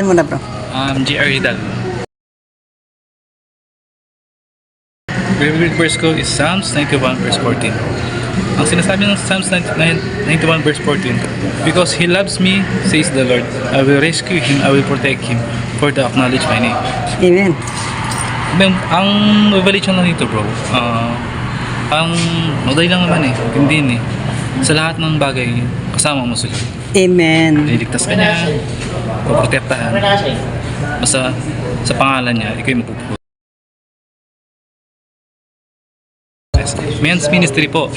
Pangalan mo na bro. Um, J.R. Hidal. Favorite verse ko is Psalms 91 verse 14. Ang sinasabi ng Psalms 91 verse 14, Because He loves me, says the Lord, I will rescue Him, I will protect Him, for the acknowledge my name. Amen. Then, ang revelation lang dito bro, ah, ang madali lang naman eh, hindi eh. Sa lahat ng bagay, kasama mo si Lord. Amen. Liligtas ka niya, poprotektahan. Basta sa pangalan niya, ikaw yung magpuputo. Men's ministry po,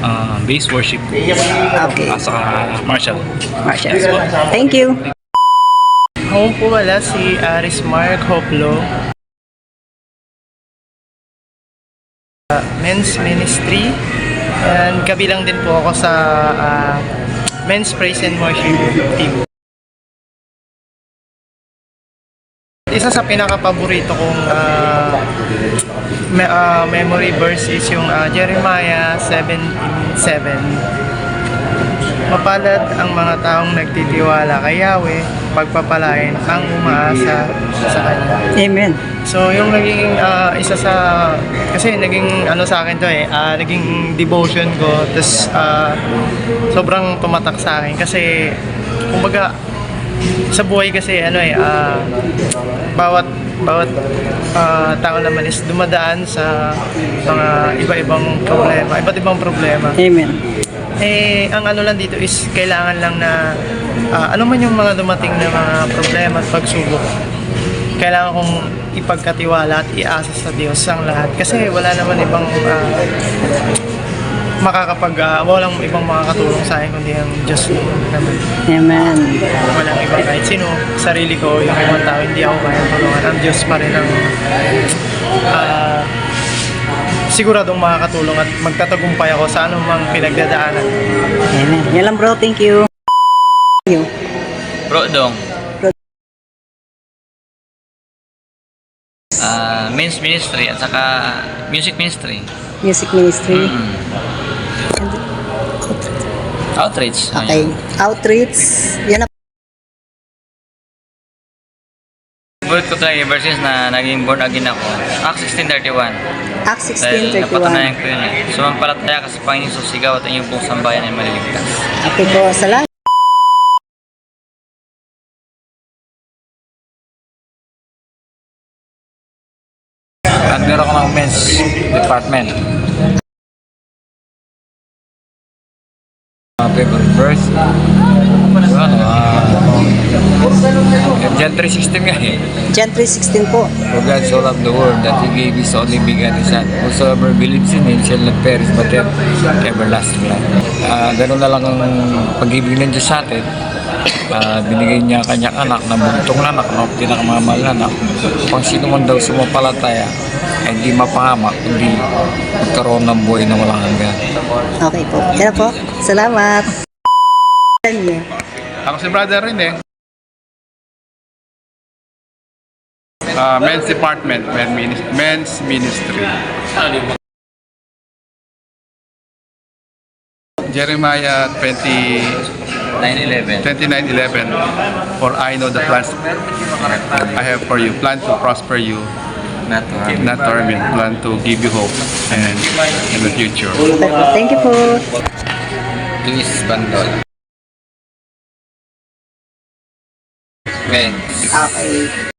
ah, base worship po, Okay. at saka Marshall. Marshall. Thank you. Ako po wala si Aris Mark Hoplo. Uh, men's Ministry. And kabilang din po ako sa uh, Men's Praise and Worship team. Isa sa pinaka-paborito kong uh, me- uh, memory verse is yung uh, Jeremiah 17.7 Mapalad ang mga taong nagtitiwala kay Yahweh, pagpapalain ang umaasa sa Kanya. Amen. So yung naging ah, isa sa kasi naging ano sa akin to eh, ah, naging devotion ko tapos ah, sobrang tumatak sa akin kasi kumbaga sa buhay kasi ano eh ah, bawat bawat ah, tao naman is dumadaan sa mga iba-ibang problema, iba't ibang problema. Amen. Eh, ang ano lang dito is kailangan lang na ah, ano man yung mga dumating na mga problema at pagsubok. Kailangan kong ipagkatiwala at iasa sa Diyos ang lahat. Kasi wala naman ibang ah, makakapag, ah, walang ibang makakatulong sa akin kundi ang Diyos naman. Amen. Walang ibang kahit sino. Sarili ko, yung ibang tao, hindi ako kaya tulungan. Ang Diyos pa rin ang ah, siguradong makakatulong at magtatagumpay ako sa anumang pinagdadaanan. Amen. Yan lang bro. Thank you. Thank you. Bro Dong. Bro. Ah, men's ministry at saka music ministry. Music ministry. Mm. Outreach. Okay. Ayun. Outreach. Yan na. Ko talaga yung verses na naging born again ako. Acts 16.31. Acts Dahil 16.31. napatunayan ko yun eh. Sumampalataya ka sa Panginoon Jesus, sigaw at ang iyong buong sambayan ay maliligtas. Okay po. Salamat. Under ako ng men's department. Uh, favorite verse? Ano, ah, John 3.16 nga eh. John 3.16 po. For God so loved the world that He gave His only begotten Son. Whosoever believes in Him shall not perish but have everlasting life. Ah, ganun na lang ang pag-ibig ng Diyos sa atin. Ah, binigay niya ang kanyang anak na buntong anak na pinakamamahal na anak. Kung sino man daw sumampalataya ay hindi mapahamak, kundi magkaroon ng buhay na walang hanggan. Okay po. Yan po. Salamat. Ako si Brother rin eh. Ah, men's department, men's ministry. Jeremiah 20, 29:11 For I know the plans I have for you, plan to prosper you, Not to harm. not to harm you, plan to give you hope and in the future. Thank you po. Luis Bandol. Men's. Okay.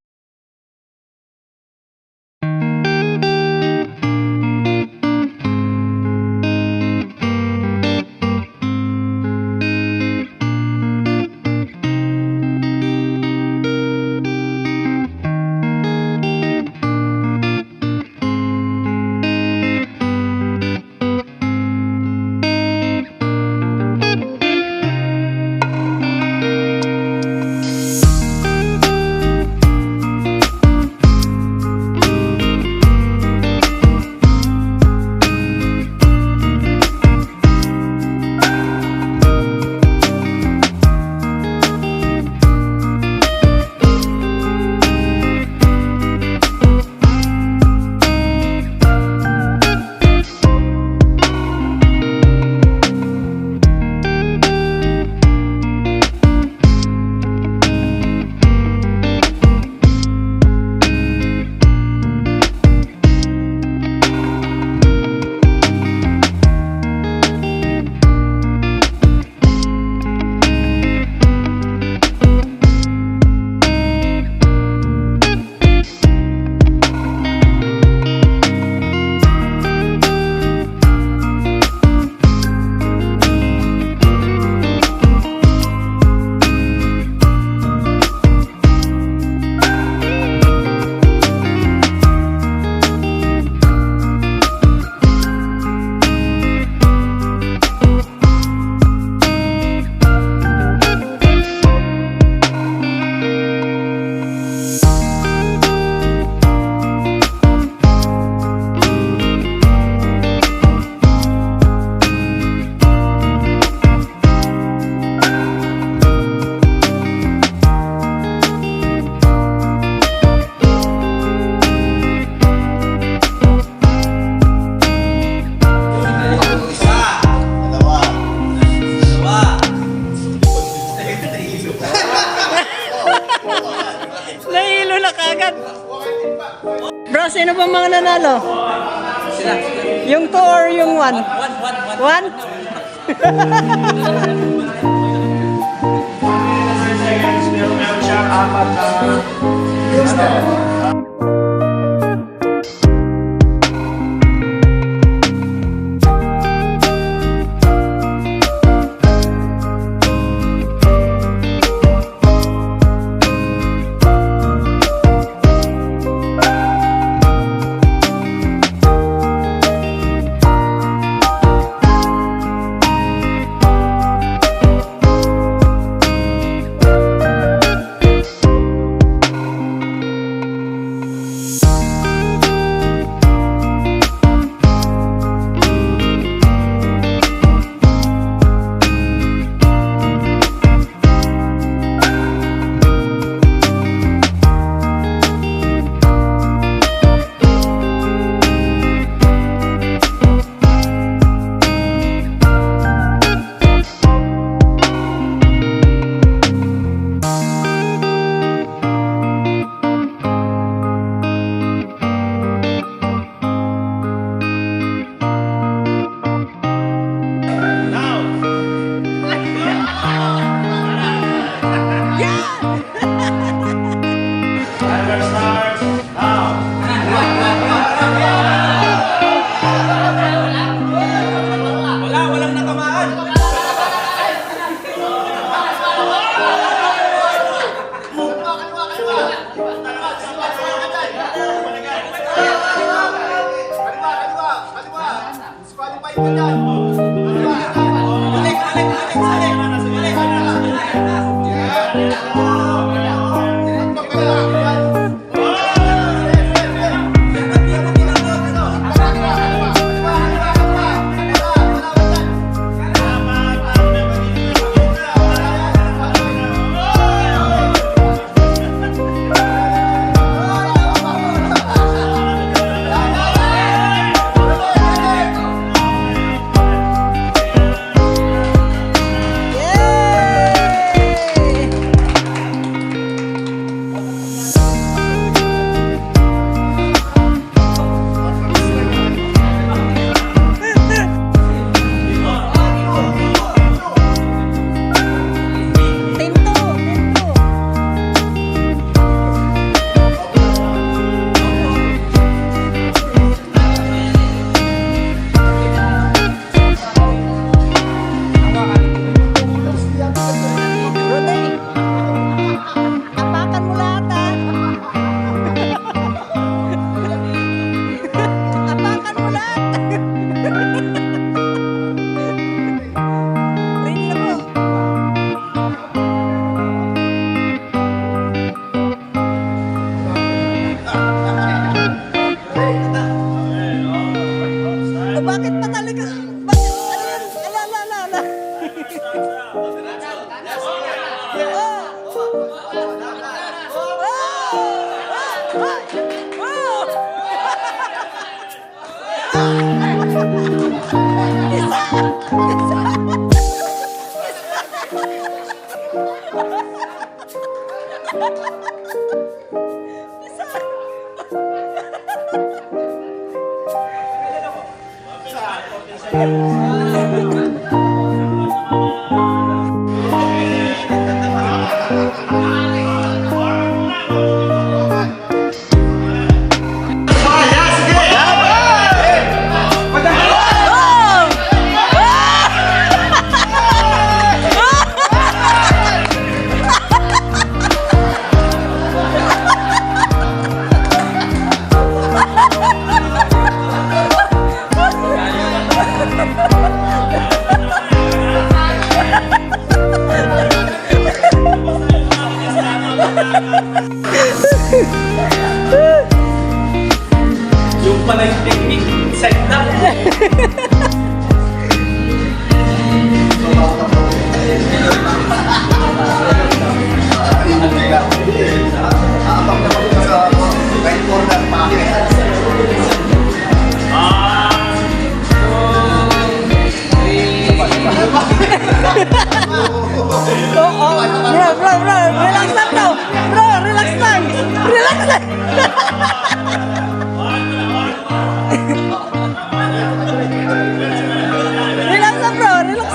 Bro,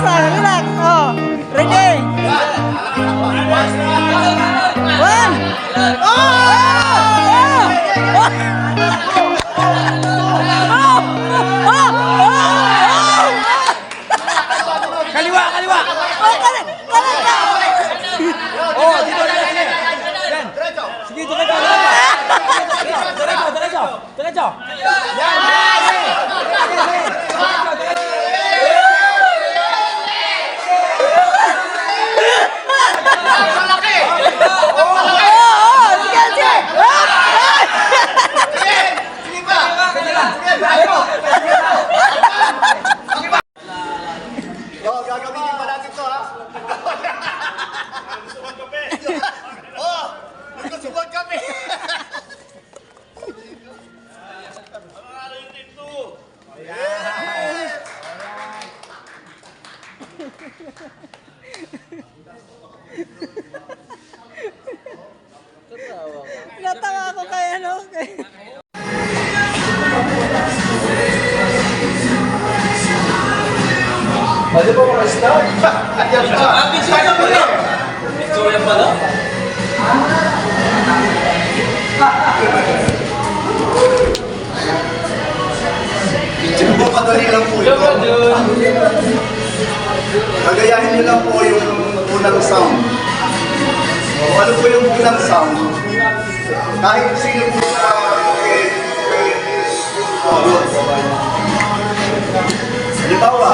try. Yung sound, kahit sino po sa Halimbawa,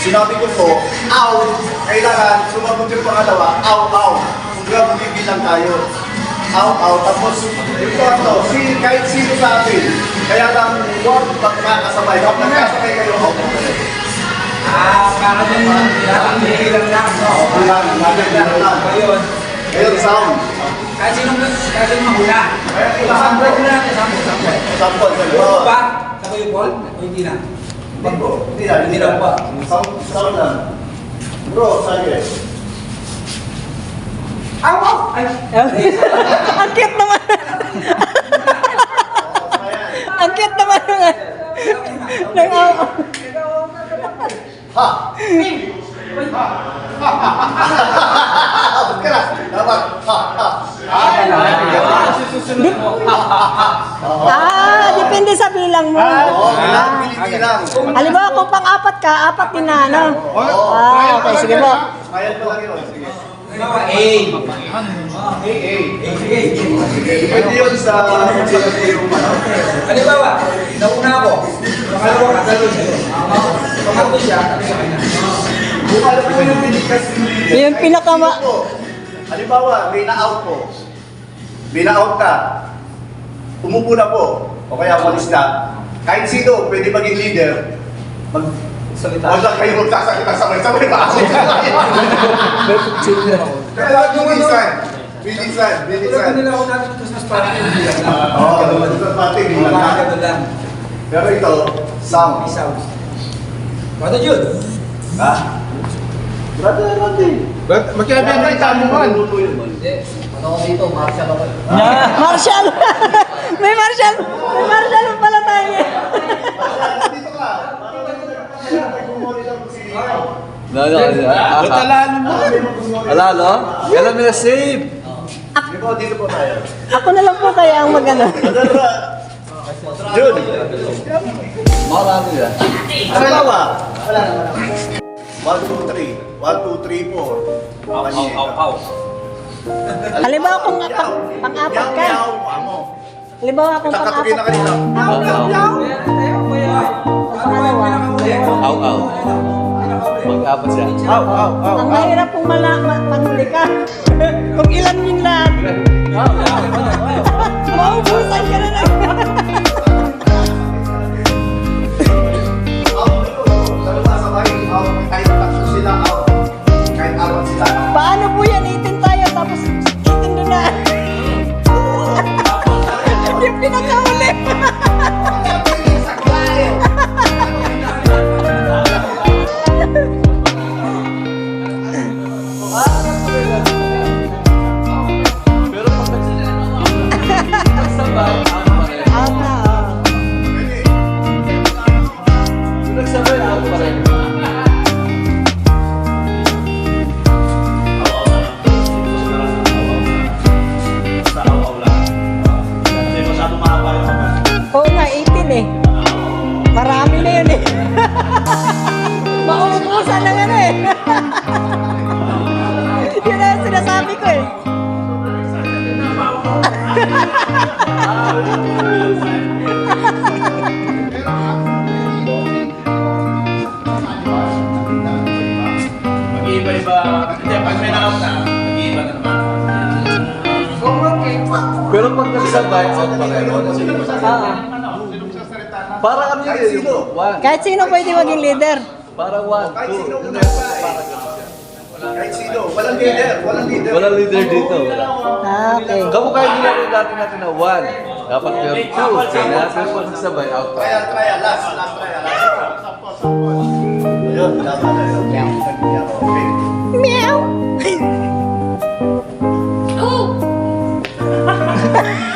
sinabi ko po, ow, kailangan sumagot yung pangalawa, ow, ow. Kung grabe bibilang tayo. Ow, ow. Tapos, yung pangatlo, si, kahit sino sa atin, kaya lang huwag magkakasabay. Kapag nagkasabay kayo. Ah, para din lang bibilang lang. Oo, lang, bibilang lang. Ngayon, sound. Kahit sino kahit sino mahula. Sample ko na natin, sample, sample. Sample, halimbawa. ba? Sa kayo, Paul? O hindi na? Hindi po. Hindi na, hindi na. Sound, sound lang. Bro, sige. Aw, aw! Ay, Ang cute naman. Ang cute naman ng ng aw. Ha! Abot ka na. Dapat. Ha! Ha! Ah, depende sa bilang mo. Oo, bilang, biligi lang. Kung pang-apat ka, apat din na, ano? Ah, okay, sige po. Kaya ko lang yun. Sige. A. Hey, hey. Sige, sige. Pwede yun sa. Halimbawa, nauna ako. Pangalawa ka, dalo sa'yo. Pangatlo siya, kami sa kanya. Kung ano po yung binigas yung. Yung pinakama- po. Halimbawa, may na-out po. May na-out ka. Umupo na po. O kaya umalis na. Kahit sino, pwede maging leader. Mag Salita. Lang kayo magkasakita sabay-sabay ba? Kaya lang yung bilisan. Bilisan, Pero bilisan. kanila ako natin Christmas party. Oo, bilisan pati, bilang Mga na. lang. Pero ito, sound. May sounds. Ano yun? Ha? Brother, brother. Magkaibigan na itamu man. Marshall! May Marshall! May Marshall pala tayo. Dito ka. No, no, no. Talalo mo. Wala, no? Kailan mo na save? Dito, dito po tayo. Ako na lang po kaya ang magano. Jun, Marami na. ano ba ba? Wala na, wala. One, two, three. One, two, three, four. Aw, aw, aw, Halimbawa kung pang, pang-apat ka. Amo. Halimbawa kung pang-apat ka. kanina. Pangalawa. Aw, aw. Mag-apat siya. Aw, aw, aw. Ang mahirap kung mala, ma- manhuli ka. kung ilan yung lahat. Maubusan ka na lang. Thank. Magsabay, out pareho. Oo. Para kami sino? One. Kahit sino pwede maging leader. Para one, Kahit two. sino Yun mo na, na para ganun siya. Kahit sino. Walang leader. Walang leader. Walang leader dito. Wala. Ah, okay. Kamukha yung ginagawa natin natin na one. Dapat meron two. Kaya pero pag nagsabay, out pa. Trial, trial. Last. Last trial. Last. Ayun. Tama na yun. Okay. Meow! Yeah.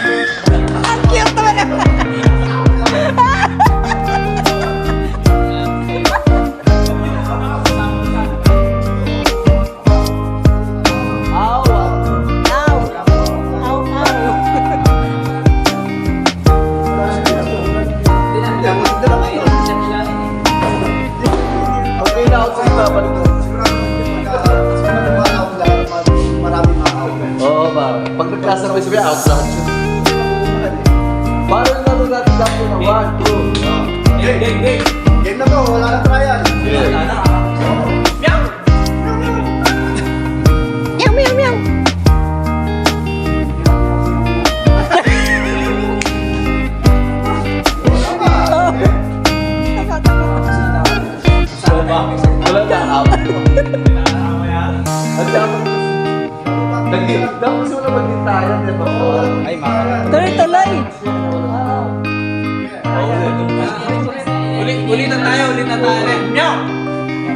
Ulit, ulit na tayo, ulit na tayo. Meow!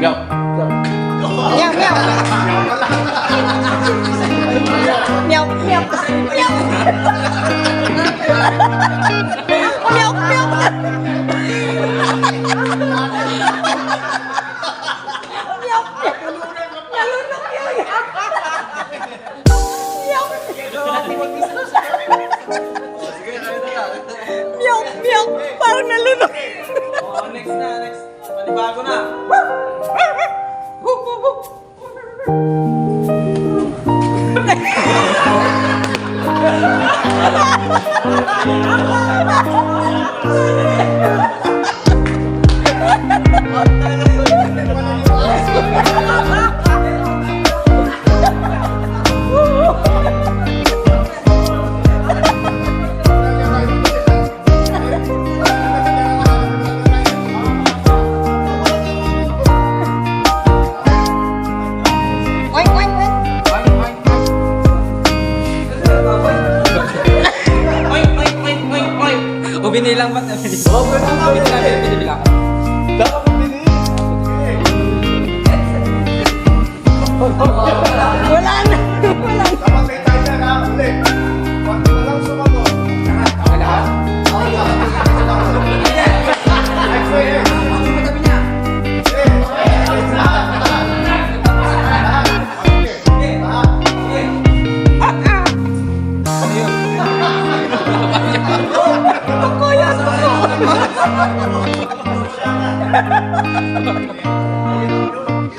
Meow, meow! Meow, meow! Meow! Meow, meow! Meow! ¡Vamos!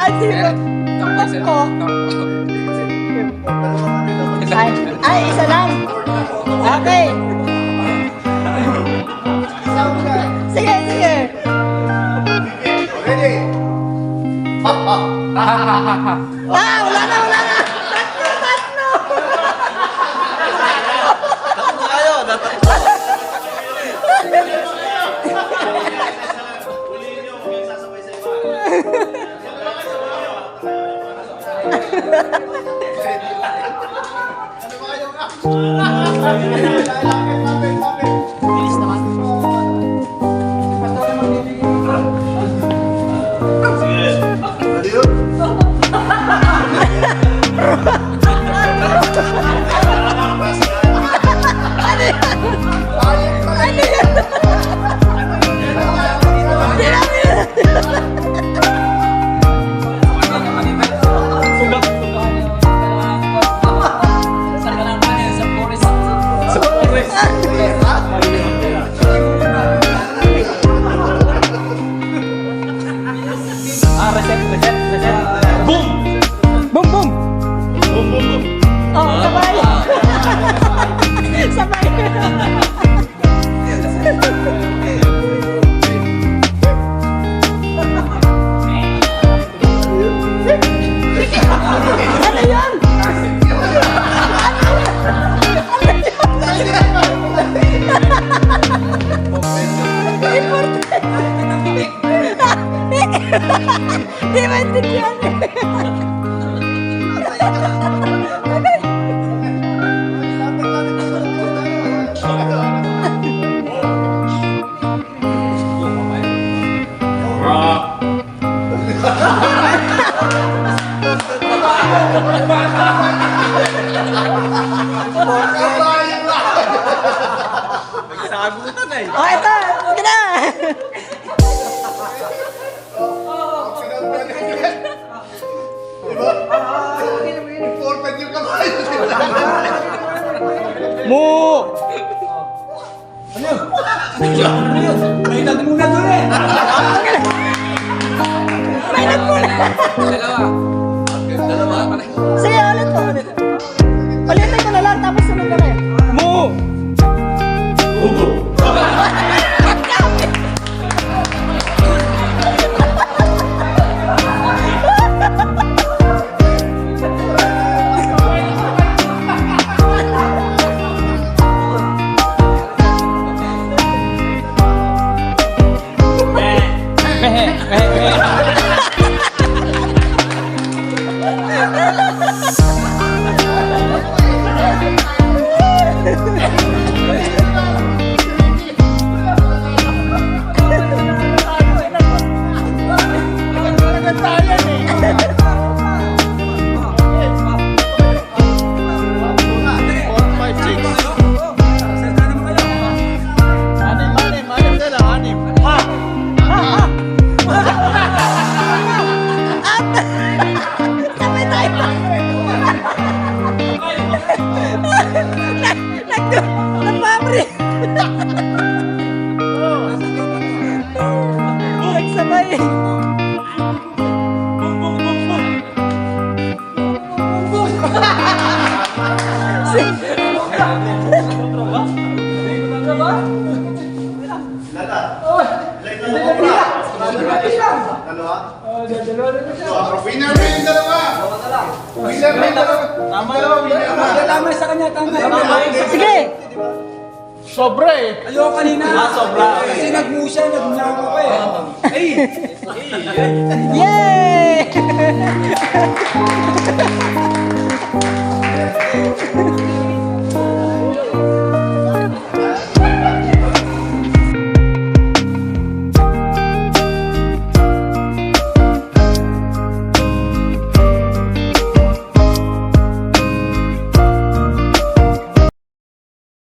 Ay, sino? Ako. Ay, ay, isa lang. May nagmula! Sige, Yeah. Winner yung dalawa. Winner yung dalawa. Tama yun, winner na. Tama sa kanya, tama. Sige. Sobra eh. Ayoko kanina. Ah, sobra. Kasi nagmusya, nagnako pa eh. Yay! Thank you.